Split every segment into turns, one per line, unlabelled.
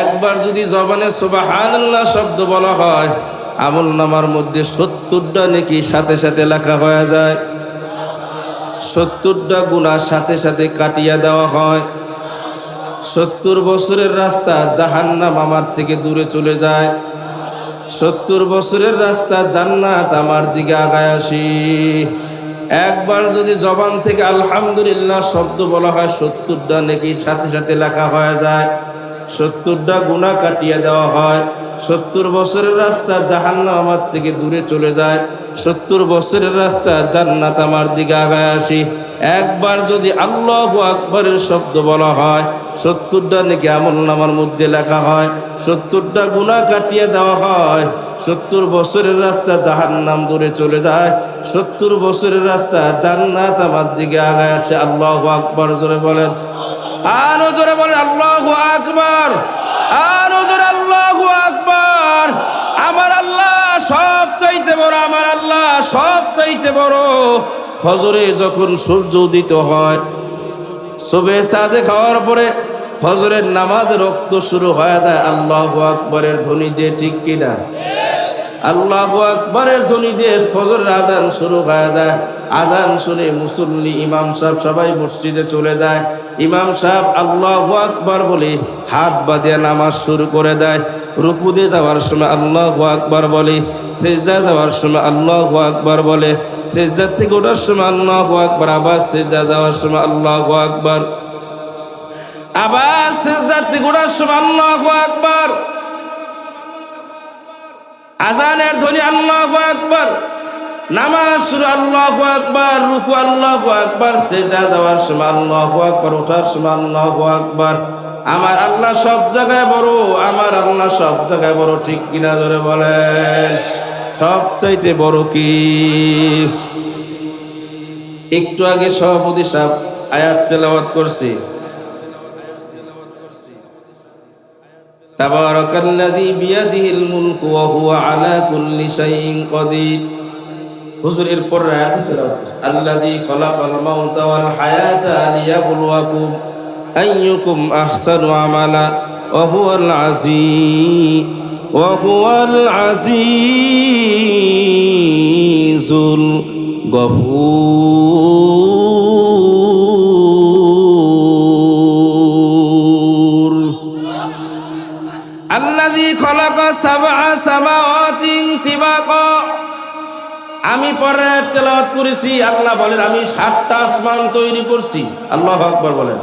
একবার যদি জবানে সুবহানাল্লাহ শব্দ বলা হয়, আমল নামার মধ্যে সত্তরটা নাকি সাথে সাথে লেখা হয়ে যায়। সত্তরটা গুণা সাথে সাথে কাটিয়ে দেওয়া হয়। সত্তর বছরের রাস্তা জাহান্নাম আমার থেকে দূরে চলে যায়। সত্তর বছরের রাস্তা জান্নাত আমার দিকে আগায় আসি। একবার যদি জবান থেকে আলহামদুলিল্লাহ শব্দ বলা হয়, সত্তরটা নাকি সাথে সাথে লেখা হয়ে যায়। সত্তরটা গুণা কাটিয়ে দেওয়া হয়। সত্তর বছরের রাস্তা জাহান্নাম আমার থেকে দূরে চলে যায়। সত্তর বছরের রাস্তা জান্নাত আমার দিকে আগায় আসি। একবার যদি আল্লাহ আকবরের শব্দ বলা হয়, সত্তরটা নাকি আমল নামার মধ্যে লেখা হয়। সত্তরটা গুণা কাটিয়ে দেওয়া হয়। সত্তর বছরের রাস্তা জাহান্নাম দূরে চলে যায়। সত্তর বছরের রাস্তা জান্নাত আমার দিকে আগায় আসে। আল্লাহ আকবর জোরে বলেন। আরও জোরে বলে আল্লাহ আকবর। আরও জোরে, আল্লাহ আকবর। আমার আল্লাহ সব চাইতে বড়, আমার আল্লাহ সব চাইতে বড়। ফজরে যখন সূর্য উদিত হয় সবে সাদে খাওয়ার পরে ফজরের নামাজ রক্ত শুরু হয়ে যায়, আল্লাহ আকবরের ধ্বনি দিয়ে ঠিক কিনা? আল্লাহ আকবরের ধ্বনি দিয়ে ফজরের আদান শুরু হয়ে যায়। আদান শুনে মুসল্লি, ইমাম সাহেব সবাই মসজিদে চলে যায়। ইমাম সাহেব আল্লাহ আকবর বলে হাত বাঁধিয়ে নামাজ শুরু করে দেয়। রুকুদে যাওয়ার সময় আল্লাহ আকবর বলে সেজদা যাওয়ার সময় আল্লাহ আকবর বলে, সেজদার থেকে ওঠার সময় আল্লাহ আকবর, আবার সেজদা যাওয়ার সময় আল্লাহ আকবর। আবার আজানের ধ্বনি আল্লাহ আকবর। নামাজ আমার আল্লাহ সব জায়গায় বড়, আমার আল্লাহ সব জায়গায় বড়, ঠিক কিনা ধরে বলেন? সব চাইতে বড় কি? একটু আগে সভাপতি সাহ আয়াত তেলাবাদ করছি। তারপর বিয়াদিহিল মুলকু ওয়া আলা কুল্লি সাইং কদিন হুজুর এরপর আয়াত তেলাওয়াত করছে আল্লাযী খালাকাল মাউতা ওয়াল হায়াতা লিয়াবলুয়াকুম আইয়ুকুম আহসানু আমালা ওয়া হুয়াল আজিজ ওয়া হুয়াল আজিজুল গফুর আমি পরে তেলাওয়াত করেছি, আল্লাহ বলেন, আমি সাতটা আসমান তৈরি করছি। আল্লাহ আকবর বলেন।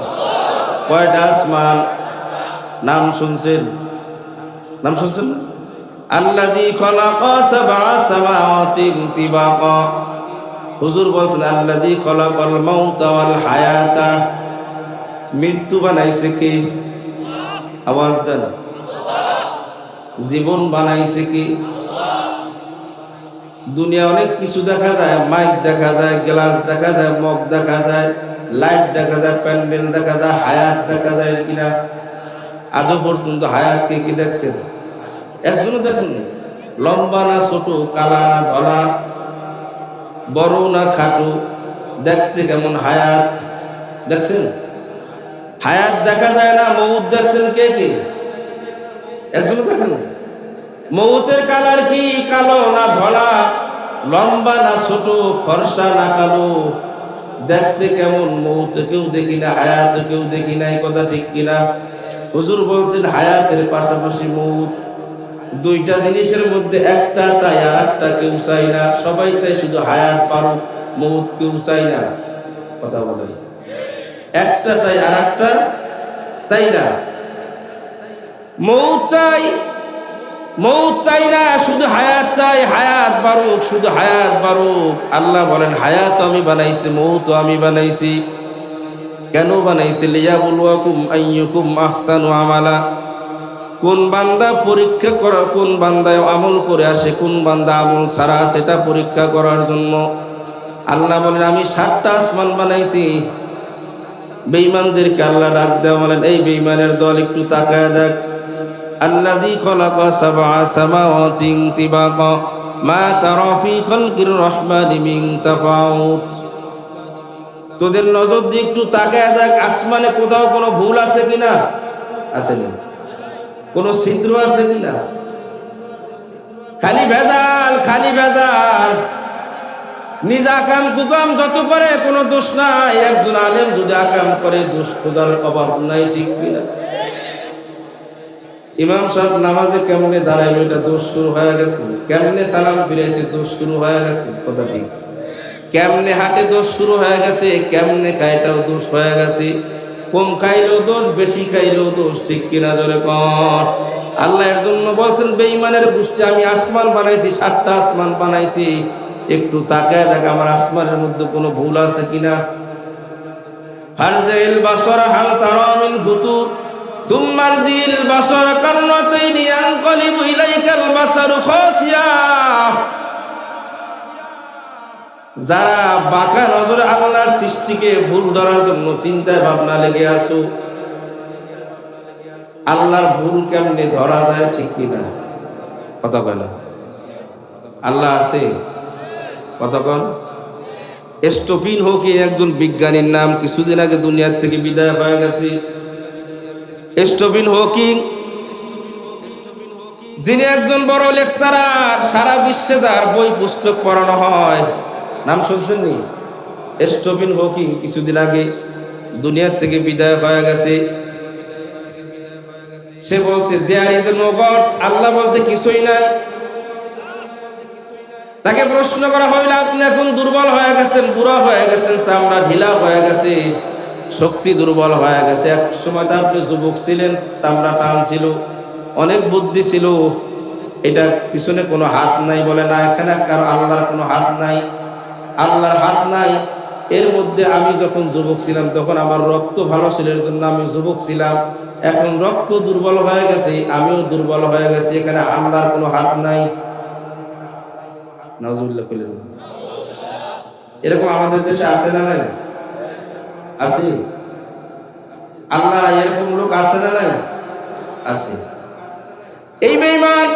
কয়টা আসমান? নাম শুনছেন? নাম শুনছেন? না আল্লাযী খালাকা সাবআ সামাওয়াতিন তিবাকা। হুজুর বলছেন, আল্লাযী খালাকাল মাউতা ওয়াল হায়াতা। মৃত্যু বানাইছে কে? আওয়াজ দেন। জীবন বানাইছে কি? দুনিয়া অনেক কিছু দেখা যায়, মাইক দেখা যায়, গ্লাস দেখা যায়, মগ দেখা যায়, লাইট দেখা যায়, প্যান্ডেল দেখা যায়, হায়াত দেখা যায় কিনা? আজও পর্যন্ত হায়াত কে দেখছেন? একজনও দেখেননি। লম্বা না ছোট, কালা না ধলা, বড় না খাটো, দেখতে কেমন হায়াত? দেখছেন? হায়াত দেখা যায় না মৌত দেখছেন কে কে? একজন দেখেন মৌতের কালার কি? কালো না ধলা? লম্বা না ছোট? ফর্সা না কালো? দেখতে কেমন? মৌত কেউ দেখি না, হায়াত কেউ দেখি না, এই কথা ঠিক কিনা? হুজুর বলছেন, হায়াতের পাশাপাশি মৌত। দুইটা জিনিসের মধ্যে একটা চাই, আর একটা কেউ চাই না। সবাই চাই শুধু হায়াত পারুক মৌত কেউ চাই না। কথা বলেন। একটা চাই, আর একটা চাই না। মৌত চাই মৌত চাই না, শুধু হায়াত চাই, হায়াত বারুক শুধু হায়াত বারুক আল্লাহ বলেন, হায়াত আমি বানাইছি, মৌত আমি বানাইছি। কেন বানাইছি? লিয়া বলুয়াকুম আইয়ুকুম আহসানু আমালা। কোন বান্দা পরীক্ষা করা, কোন বান্দায় আমল করে আসে, কোন বান্দা আমল ছাড়া সেটা পরীক্ষা করার জন্য। আল্লাহ বলেন, আমি সাতটা আসমান বানাইছি। বেইমানদেরকে আল্লাহ ডাক দেওয়া বলেন, এই বেইমানের দল একটু তাকায় দেখ। الذي خلق سبع سماوات طباقا ما ترى في خلق الرحمن من تفاوت তোদের নজর দিয়ে একটু তাকায় দেখ আসমানে কোথাও কোনো ভুল আছে কিনা আছে না কোনো ছিদ্র আছে কিনা খালি ভেজাল খালি ভেজাল নিজ আকাম কুকাম যত করে কোনো দোষ নাই একজন আলেম যদি আকাম করে দোষ খোঁজার অভাব নাই ঠিক কিনা ইমাম সাহেব নামাজে কেমনে দাঁড়াইলো? এটা দোষ শুরু হয়ে গেছে। কেমনে সালাম ফিরেছে দোষ শুরু হয়ে গেছে। কথা ঠিক। কেমনে হাতে দোষ শুরু হয়ে গেছে? কেমনে খাইটাও দোষ হয়ে গেছে? কম খাইলেও দোষ, বেশি খাইলেও দোষ। ঠিক কিনা জোরে কর আল্লাহ এর জন্য বলছেন, বেঈমানের গোষ্ঠী আমি আসমান বানাইছি, সাতটা আসমান বানাইছি। একটু তাকায় দেখ, আমার আসমানের মধ্যে কোনো ভুল আছে কিনা। ফারজাইল হাল তারা ثم ارجع البصر كرتين ينقلب إليك البصر خاسئا যারা বাঁকা নজরে আল্লাহর সৃষ্টিকে ভুল ধরার জন্য চিন্তায় ভাবনা লেগে আসো আল্লাহর ভুল কেমনে ধরা যায় ঠিক কিনা কথা কয় না আল্লাহ আছে কতক্ষণ স্টোফিন হোকি একজন বিজ্ঞানীর নাম কিছুদিন আগে দুনিয়ার থেকে বিদায় হয়ে গেছে Stephen Hawking. যিনি একজন বড় লেকচারার, সারা বিশ্বে যার বই পুস্তক পড়ানো হয়। নাম শুনছেন নি? স্টোফিন হকিং কিছুদিন আগে দুনিয়ার থেকে বিদায় হয়ে গেছে। সে বলছে দেয়ার ইজ নো গড আল্লাহ বলতে কিছুই নাই। তাকে প্রশ্ন করা হইলে, আপনি এখন দুর্বল হয়ে গেছেন, বুড়া হয়ে গেছেন, চামড়া ঢিলা হয়ে গেছে। শক্তি দুর্বল হয়ে গেছে। এক সময় তো আপনি যুবক ছিলেন চামড়া টান ছিল। অনেক বুদ্ধি ছিল। এটা পিছনে কোনো হাত নাই বলে না, এখানে কারও আল্লাহর কোনো হাত নাই। আল্লাহর হাত নাই। এর মধ্যে আমি যখন যুবক ছিলাম, তখন আমার রক্ত ভালো ছিল, এর জন্য আমি যুবক ছিলাম। এখন রক্ত দুর্বল হয়ে গেছে, আমিও দুর্বল হয়ে গেছি, এখানে আল্লাহর কোনো হাত নাই। নজরুল্লাহ এরকম আমাদের দেশে আছে না নাই? আছে? আল্লাহ এরকম লোক আছে না নাই? আছে। এই বেইমান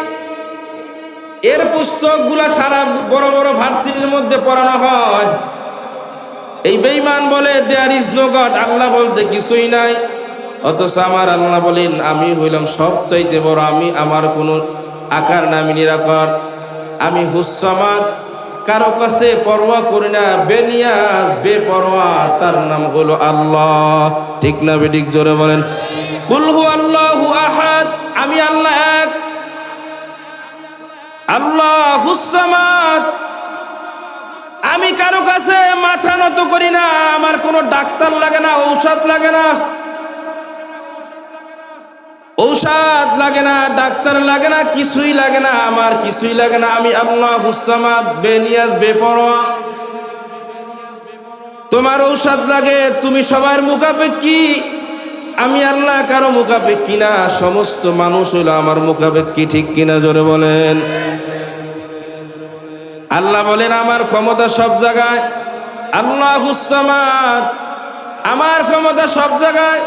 এর পুস্তকগুলা সারা বড় বড় ভার্সিটির মধ্যে পড়ানো হয়। এই বেইমান বলে দেয়ার ইজ নো গড আল্লাহ বলতে কিছুই নাই। অথচ আমার আল্লাহ বলেন, আমি হইলাম সব চাইতে বড়, আমি আমার কোনো আকার নামি নিরাকর। আমি হুসামাদ কারও কাছে পরোয়া করি না, বেনিয়াজ, বেপরোয়া, তার নাম হলো আল্লাহ। ঠিক না বেডিক জোরে বলেন? আহাদ, আমি আল্লাহ এক। আল্লাহ হুসামাদ আমি কারও কাছে মাথা নত করি না, আমার কোনো ডাক্তার লাগে না, ঔষধ লাগে না। ঔষধ লাগে না, ডাক্তার লাগে না, কিছুই লাগে না, আমার কিছুই লাগে না। আমি আল্লাহ হুসামাদ, বেনিয়াজ, বেপরোয়া। তোমার ঔষধ লাগে, তুমি সবার মুখাপেক্ষি। আমি আল্লাহ কারও মুখাপেক্ষি না, সমস্ত মানুষ হইল আমার মুখাপেক্ষি, ঠিক কিনা জোরে বলেন? আল্লাহ বলেন, আমার ক্ষমতা সব জায়গায়। আল্লাহ হুসামাদ, আমার ক্ষমতা সব জায়গায়।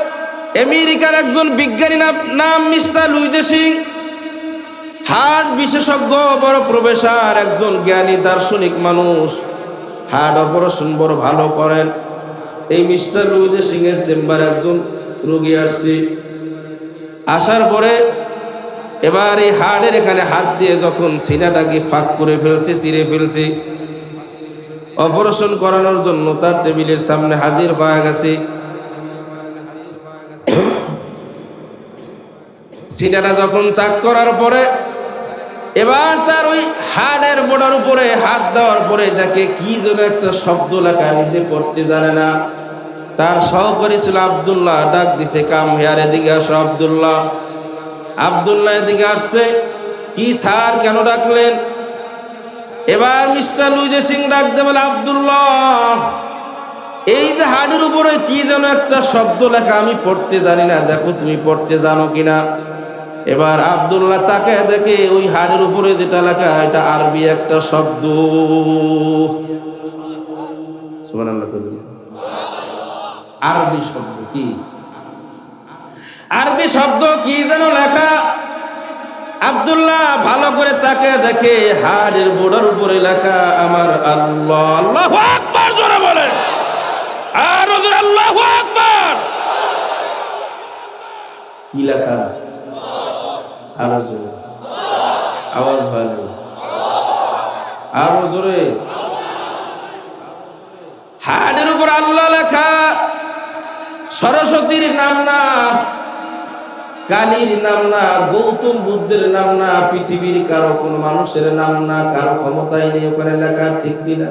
আমেরিকার একজন বিজ্ঞানী নাম- মিস্টার লুইজে সিং। হার্ট বিশেষজ্ঞ, বড় প্রফেসর, একজন জ্ঞানী, দার্শনিক মানুষ। হার্ট অপারেশন বড় ভালো করেন। এই মিস্টার লুইজে সিং এর চেম্বারে একজন রোগী আসছে। আসার পরে এবার এই হাড়ের এখানে হাত দিয়ে যখন সিনাটাকে ফাঁক করে ফেলছে চিরে ফেলছে, অপারেশন করানোর জন্য তার টেবিলের সামনে হাজির হয়ে গেছে। সিনাটা যখন চাক করার পরে, এবার তার ওই হাড়ের বোর্ডার উপরে, হাত দেওয়ার পরে দেখে কি যেন একটা শব্দ লেখা, নিজে পড়তে জানে না। তার সহকারী ছিল আবদুল্লাহ, ডাক দিছে, কাম হেয়ার, এদিকে আসো আবদুল্লাহ। আবদুল্লাহ এদিকে আসছে, কি স্যার, কেন ডাকলেন? এবার মিস্টার লুইজে সিং ডাকতে বলে, আবদুল্লাহ, এই যে হাড়ের উপরে কি যেন একটা শব্দ লেখা, আমি পড়তে জানি না। দেখো, তুমি পড়তে জানো কিনা? এবার আবদুল্লাহ তাকে দেখে ওই হাড়ের উপরে যেটা লেখা, এটা আরবি একটা শব্দ। আরবি শব্দ কি? আরবি শব্দ কি যেন লেখা? আব্দুল্লাহ ভালো করে তাকে দেখে হাড়ের বোর্ডের উপরে লেখা, আমার আল্লাহ আল্লাহ জোরে বলে আর আল্লাহ কি লেখা? আরও জোরে। আওয়াজ হয় না। আরও জোরে। হাড়ের উপর আল্লাহ লেখা, সরস্বতীর নাম না, কালীর নাম না, গৌতম বুদ্ধের নাম না, পৃথিবীর কারও কোনো মানুষের নাম না, কারও ক্ষমতাই নেই, ওখানে লেখা ঠিক কিনা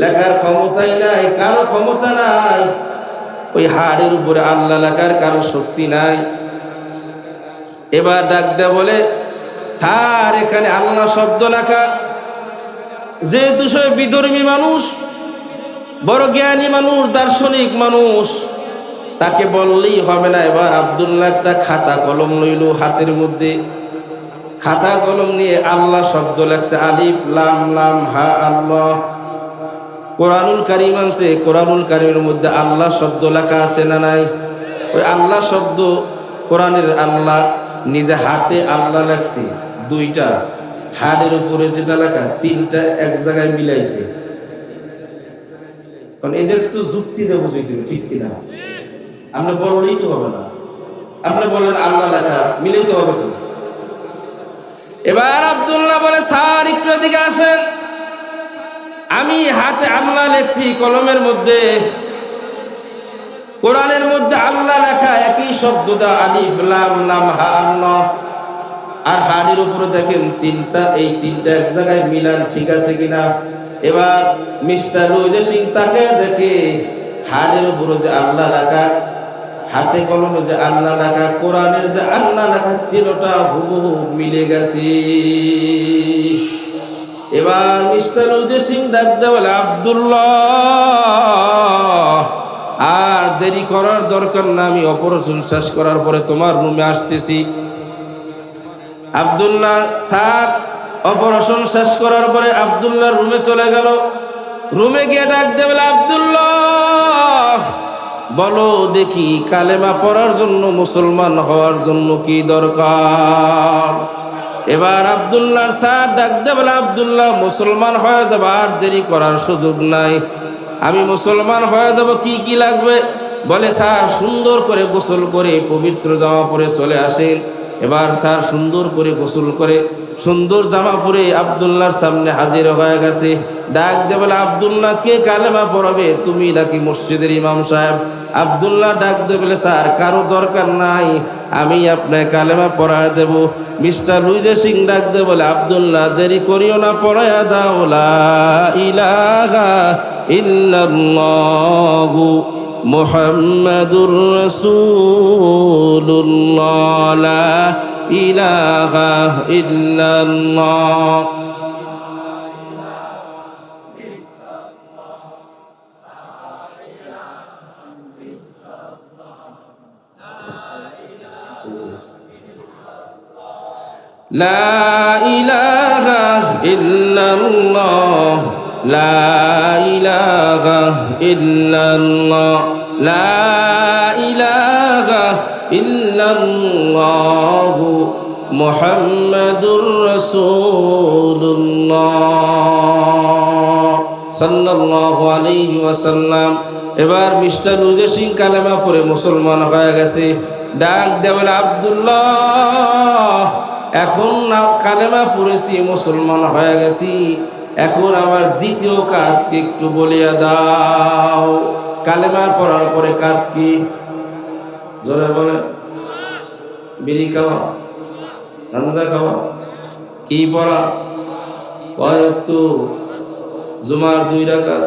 লেখার ক্ষমতাই নাই, কারও ক্ষমতা নাই। ওই হাড়ের উপরে আল্লাহ লেখার কারও শক্তি নাই। এবার ডাক দেয়া বলে, স্যার, এখানে আল্লাহ শব্দ লেখা। যেহেতু দুশো বিধর্মী মানুষ, বড় জ্ঞানী মানুষ, দার্শনিক মানুষ, তাকে বললেই হবে না। এবার আবদুল্লাহ একটা খাতা কলম লইল হাতের মধ্যে। খাতা কলম নিয়ে আল্লাহ শব্দ লেখছে, আলিফ, লাম লাম, হা, আল্লাহ। কোরআনুল কারিম আছে কোরআনুল কারিমের মধ্যে আল্লাহ শব্দ লেখা আছে না নাই? ওই আল্লাহ শব্দ কোরআনের আল্লাহ নিজে হাতে আল্লাহ লেখছে দুইটা। হাড়ের উপরে যেটা লেখা, তিনটা এক জায়গায় মিলাইছে। এদের তো যুক্তি দেবো যে ঠিক কিনা? আপনি বললেই তো হবে না। আপনি বলেন আল্লাহ লেখা, মিলেই তো হবে তো। এবার আব্দুল্লাহ বলে, স্যার, একটু এদিকে আসেন। আমি হাতে আল্লাহ লেখছি, কলমের মধ্যে। কোরআনের মধ্যে আল্লাহ লেখা একই শব্দটা আলিফ, লাম লাম, হা আল্লাহ আর হাড়ির উপরে দেখেন তিনটা, এই তিনটা এক জায়গায় মিলান ঠিক আছে কিনা? এবার মিস্টার রোজে সিং তাকে দেখে হাড়ের উপরে যে আল্লাহ লেখা, হাতে কলমে যে আল্লাহ লেখা, কোরআনের যে আল্লাহ লেখা, তিনটা হুবহু মিলে গেছে। এবার মিস্টার উদয় সিং ডাক দেয় বলে, আব্দুল্লাহ আর দেরি করার দরকার না, আমি অপারেশন শেষ করার পরে তোমার রুমে আসতেছি। আব্দুল্লাহ স্যার অপারেশন শেষ করার পরে আব্দুল্লাহ রুমে চলে গেল। রুমে গিয়ে ডাক দেবে আব্দুল্লাহ, বলো দেখি কালেমা পড়ার জন্য, মুসলমান হওয়ার জন্য কি দরকার? এবার আব্দুল্লাহ স্যার ডাক দে বলে, আব্দুল্লাহ, মুসলমান হয়ে যাবে, আর দেরি করার সুযোগ নাই। আমি মুসলমান হয়ে যাব, কি কি লাগবে? বলে, স্যার, সুন্দর করে গোসল করে পবিত্র জামা পরে চলে আসেন। এবার, স্যার, সুন্দর করে গোসল করে সুন্দর জামা পরে আবদুল্লার সামনে হাজির হয়ে গেছে। ডাক দেবে আবদুল্লাহ, কে কালেমা পড়াবে? তুমি নাকি মসজিদের ইমাম সাহেব? আবদুল্লাহ ডাক দে বলে, স্যার, কারও দরকার নাই, আমি আপনার কালেমা পড়ায় দেব। মিস্টার লুইজে সিং ডাক দে বলে, আবদুল্লাহ, দেরি করিও না, পড়ায়া দাও, লা ইলাহা ইল্লাল্লাহু মুহাম্মাদুর রাসূলুল্লাহ, লা ইলাহা ইল্লাল্লাহ। لا إله إلا الله لا إله إلا الله لا إله إلا الله محمد رسول الله صلى الله عليه وسلم এবার মিস্টার রুজে সিং কালেমা পরে মুসলমান হয়ে গেছে ডাক দেবেন আব্দুল্লাহ এখন না কালেমা পড়েছি, মুসলমান হয়ে গেছি। এখন আমার দ্বিতীয় কাজকে একটু বলিয়া দাও। কালেমা পড়ার পরে কাজ কি? জোরে বলে বিড়ি খাওয়া? খাওয়া? কি পড়া? কয়তো জুমার দুই রাখা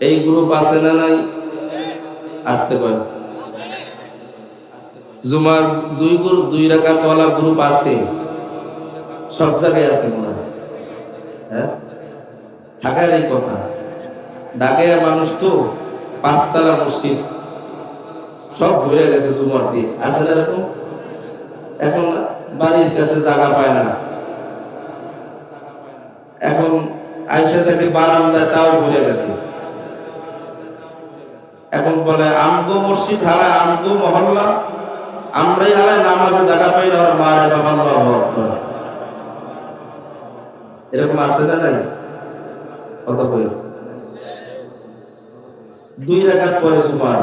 এই গ্রুপ আছে না নাই? আসতে কয় জুমার দুই গ্রুপ দুই রাকাত ওয়ালা গ্রুপ আছে। সব জায়গায় আছে মনে হয়। থাকার এই কথা। ঢাকায় মানুষ তো পাঁচতলা মসজিদ। সব ঘুরে গেছে জুমার দিয়ে আছে এরকম? এখন বাড়ির কাছে জায়গা পায় না। এখন আইসা থেকে বারান্দায় তাও ঘুরে গেছে। এখন বলে, আমগো মসজিদ হারা, আমগো মহল্লা আমরাই হালায় নামাজে জায়গা পাই আমার মায়ের বাবা আল্লাহু আকবার। এরকম আছে না নাই? কত করে দুই রাকাত পরে সুবহান।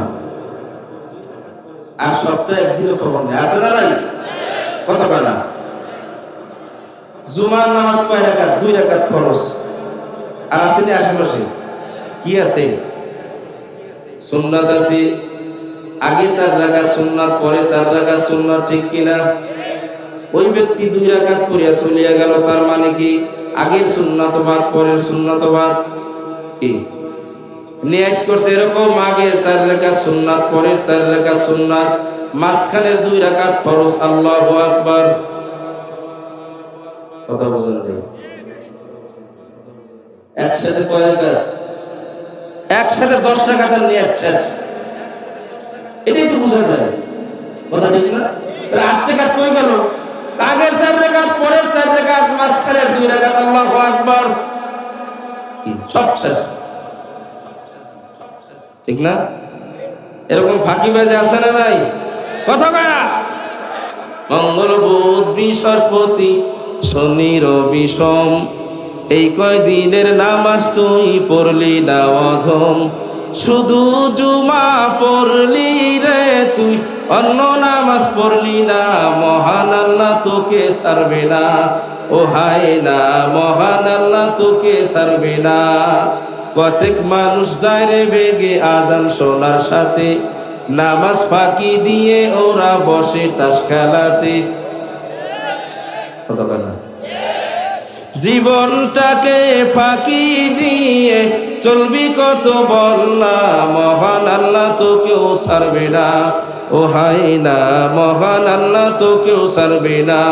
আর সপ্তাহে একদিনও খবর নেই আছে না নাই? কথা বলে? জুমার নামাজ কয় রাকাত? দুই রাকাত খরচ আর আছে নি আশেপাশে? কি আছে? সুন্নাত আছে আগে চার রাকাত সুন্নাত, পরে চার রাকাত সুন্নাত, ঠিক কিনা? ওই ব্যক্তি দুই রাকাত করিয়া চলিয়া গেল, তার মানে কি? আগের সুন্নাত বাদ, পরের সুন্নাত বাদ। কি? নিয়াত করছে এরকম, আগে চার রাকাত সুন্নাত, পরে চার রাকাত সুন্নাত। মাঝখানের দুই রাকাত ফরজ, আল্লাহু আকবার। কথা বুঝেন একসাথে কয় রাকাত? একসাথে দশ রাকাতের নিয়াত শেষ। এটাই তো বোঝা যায়। কথা ঠিক না? তাহলে আট টাকাত কই গেল? আগের চার রেখাত, পরের চার রেখাত, মাঝখানের দুই রেখাত, আল্লাহ আকবর। সব শেষ ঠিক না? এরকম ফাঁকি বাজে আছে না ভাই কথা কয় মঙ্গল বুধ বৃহস্পতি শনি রবি সোম এই কয়দিনের নামাজ তুই পড়লি না অধম? শুধু জুমা পড়লি রে তুই, অন্য নামাজ পড়লি না। মহান আল্লাহ তোকে সারবে না। ও হায় না, মহান আল্লাহ তোকে সারবে না। কতেক মানুষ যায় রে বেগে আজান শোনার সাথে। নামাজ ফাঁকি দিয়ে ওরা বসে তাস খেলাতে। জীবনটাকে ফাঁকি দিয়ে চলবি কত বললা মহান আল্লাহ তো কেউ সারবে না। ও হাই না, মহান আল্লাহ তো কেউ সারবে না।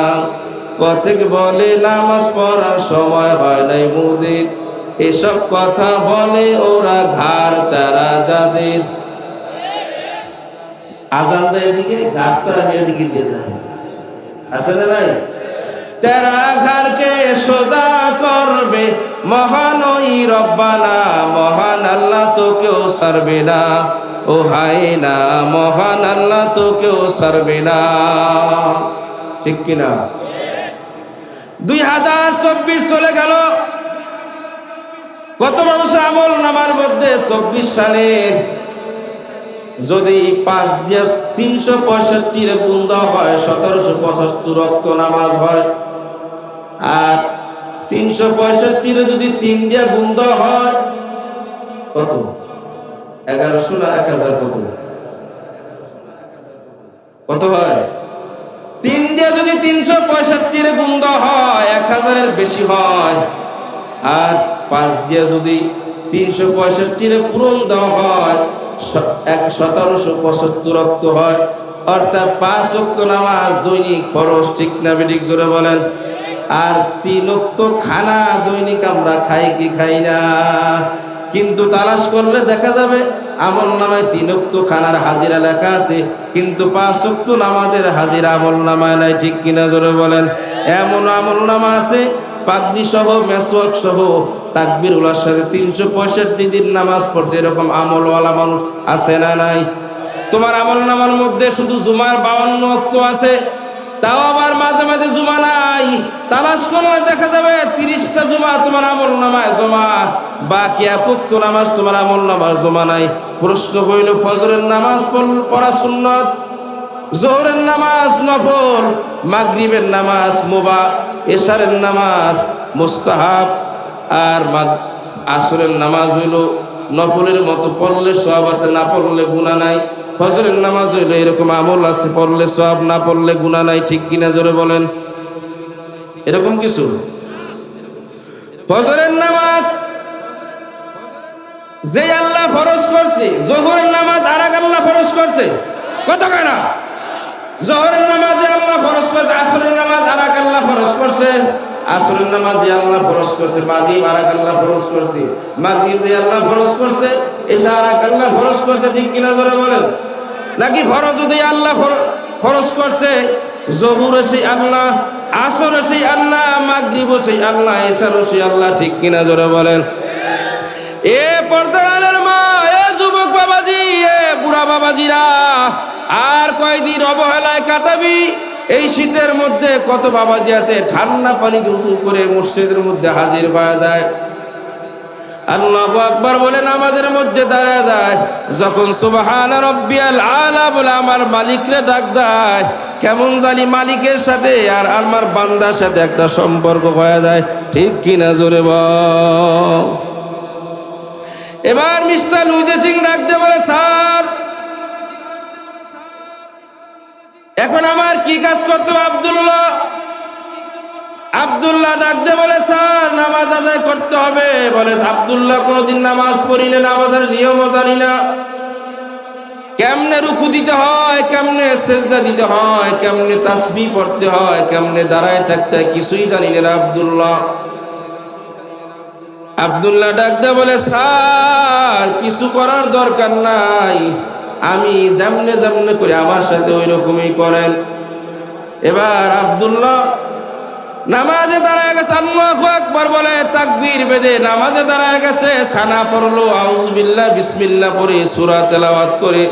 কথেক বলে নামাজ পড়ার সময় হয় নাই মুদির। এসব কথা বলে ওরা ঘাড় তারা যাদের। আজান দেয় এদিকে ঘাড় তারা এদিকে দিয়ে যায়। না নাই? তেরা ঘরকে সোজা করবে মহান ওই রব্বানা, মহান আল্লাহ তো কেউ সারবে না। ও হায় না, মহান আল্লাহ তো কেউ সারবে না। ঠিক কিনা দুই হাজার চব্বিশ চলে গেল। কত মানুষের আমল নামার মধ্যে চব্বিশ সালের যদি পাঁচ দিয়ে তিনশো পঁয়ষট্টির গুণ হয়, সতেরোশো পঁচাত্তর রক্ত নামাজ হয়। আর তিনশো পঁয়ষট্টির যদি তিন দিয়ে গুণ হয়, কত? এগারোশো না এক হাজার কত? কত হয়? তিন দিয়ে হয়, এক হাজারের বেশি হয়, আর পাঁচ দিয়ে যদি তিনশো পঁয়ষট্টির পূরণ দেওয়া হয় এক সতেরোশো পঁচাত্তর রক্ত হয়। অর্থাৎ পাঁচ অক্ত নামাজ দৈনিক খরচ ঠিক না বেডিক জোরে বলেন? আর তিন অক্ত খানা দৈনিক আমরা খাই কি খাই না। কিন্তু তালাশ করলে দেখা যাবে, আমল নামায় তিন অক্ত খানার হাজিরা লেখা আছে, কিন্তু পাঁচ অক্ত নামাজের হাজিরা আমল নামায় নাই, ঠিক কিনা জোরে বলেন? এমন আমল নামা আছে, পাগড়ি সহ, মেসওয়াক সহ তাকবির উলার সাথে তিনশো পঁয়ষট্টি দিন নামাজ পড়ছে, এরকম আমলওয়ালা মানুষ আছে না নাই? তোমার আমল নামার মধ্যে শুধু জুমার বাউন্ন আছে তাও আবার মাঝে মাঝে জুমা নাই। তালাশ করলে দেখা যাবে তিরিশটা জুমা তোমার আমল নামায় জমা। বাকি একুক্ত নামাজ তোমার আমল নামায় জমা নাই। প্রশ্ন হইল, ফজরের নামাজ পড়- সুন্নত? জোহরের নামাজ নফল? মাগরিবের নামাজ মোবা এশারের নামাজ মুস্তাহাব? আর আসরের নামাজ হইল নফলের মতো, পড়লে সব আছে, না পড়লে গুণা নাই। ফজরের নামাজ হইল এরকম আমল আছে, পড়লে সব না পড়লে গুণা নাই, ঠিক কিনা জোরে বলেন। এরকম কিছু? ফজরের নামাজ, যে আল্লাহ ফরজ করছে, জোহরের নামাজ আর আল্লাহ ফরজ করছে। কত কেনা জোহরের নামাজে আল্লাহ ফরজ করছে, আসরের নামাজ আর আল্লাহ ফরজ করছে। আসরের নামাজ আল্লাহ ফরজ করছে, মাগরিব আর এক আল্লাহ ফরজ করছে। মাগরিব যে আল্লাহ ফরজ করছে, এসা আর এক আল্লাহ ফরজ করছে, ঠিক কিনা ধরে বলেন? নাকি ফরজ যদি আল্লাহ ফর- ফরজ করছে, জহুরে সেই আল্লাহ, আসরে সেই আল্লাহ, মাগরিবও সেই আল্লাহ, এসারও সেই আল্লাহ, ঠিক কিনা ধরে বলেন? এ পর্দার মা, এ যুবক বাবাজি, এ বুড়া বাবাজিরা, আর কয়দিন অবহেলায় কাটাবি? এই শীতের মধ্যে কত বাবাজি আছে, ঠান্ডা পানি উঁচু করে মসজিদের মধ্যে হাজির পাওয়া যায়। বলে নামাজের মধ্যে যায়। যখন সুবহান আলা বলে আমার ডাক দেয়, কেমন জানি মালিকের সাথে আর আমার বান্দার সাথে একটা সম্পর্ক হয়ে যায়। ঠিক কিনা জোরে বল। এবার মিস্টার লুজে সিং ডাকতে বলে, স্যার এখন আমার কি কাজ করতো আবদুল্লাহ? আব্দুল্লাহ ডাকতে বলে, স্যার, নামাজ আদায় করতে হবে। বলে, আবদুল্লাহ কোনোদিন নামাজ পড়িলে নামাজের নিয়মও জানি না। কেমনে রুকু দিতে হয়, কেমনে সেজদা দিতে হয়, কেমনে তাসবি পড়তে হয়, কেমনে দাঁড়ায় থাকতে কিছুই জানি না আব্দুল্লাহ। আব্দুল্লাহ ডাকতে বলে, স্যার, কিছু করার দরকার নাই। আমি যেমনে যেমনে করে আমার সাথে ওই রকমই করেন। এবার আবদুল্লাহ নামাজে দাঁড়ায় গেছে, আল্লাহু আকবার বলে, তাকবীর বেদে নামাজে দাঁড়ায় গেছে সানা পড়ল আউযুবিল্লাহ বিসমিল্লাহ পড়ে সূরা তেলাওয়াত করে।